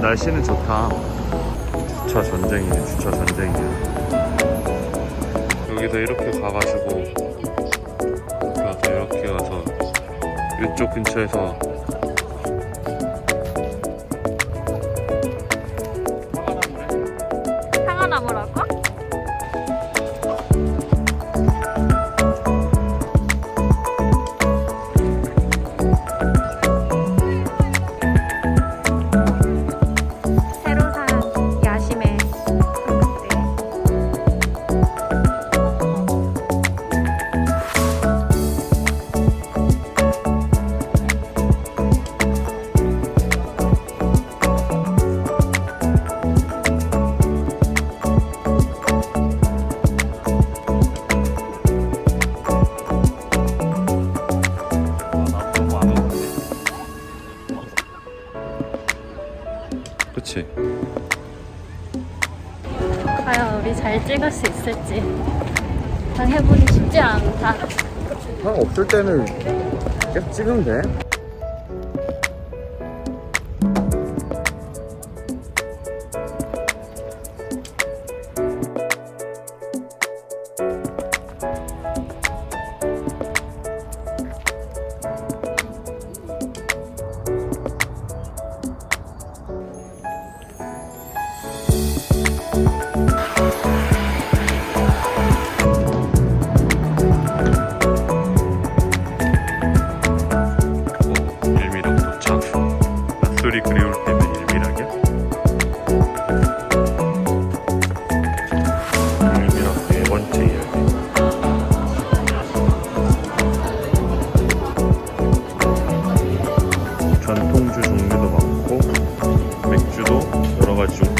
날씨는 좋다. 주차 전쟁이네 주차 전쟁이야 여기서 이렇게 가가지고 여기서 이렇게 와서 이쪽 근처에서 상하나무라 그치? 과연 우리 잘 찍을 수 있을지. 난 해보기 쉽지 않다. 형 없을 때는 계속 찍으면 돼. 낯설이 그리울 때는 일미락이야? 일미락 네 번째 이야기. 전통주 종류도 많고 맥주도 여러 가지 종.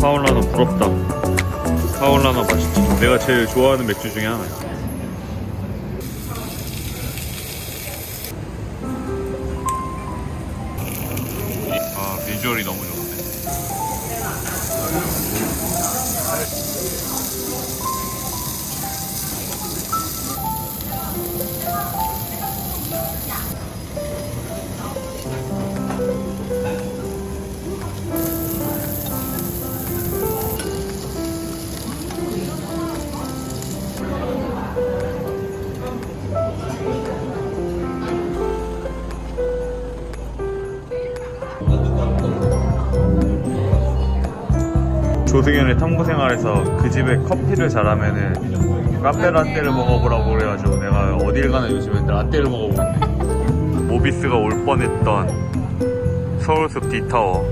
파울라노 부럽다. 파울라노 맛있지. 내가 제일 좋아하는 맥주 중에 하나야. 비주얼이 너무 좋네 조승현의 탐구 생활에서 그 집에 커피를 잘하면은 카페 라떼를 먹어보라고 그래가지고 내가 어딜 가나 요즘엔 라떼를 먹어보고 있네. 모비스가 올 뻔했던 서울숲 D타워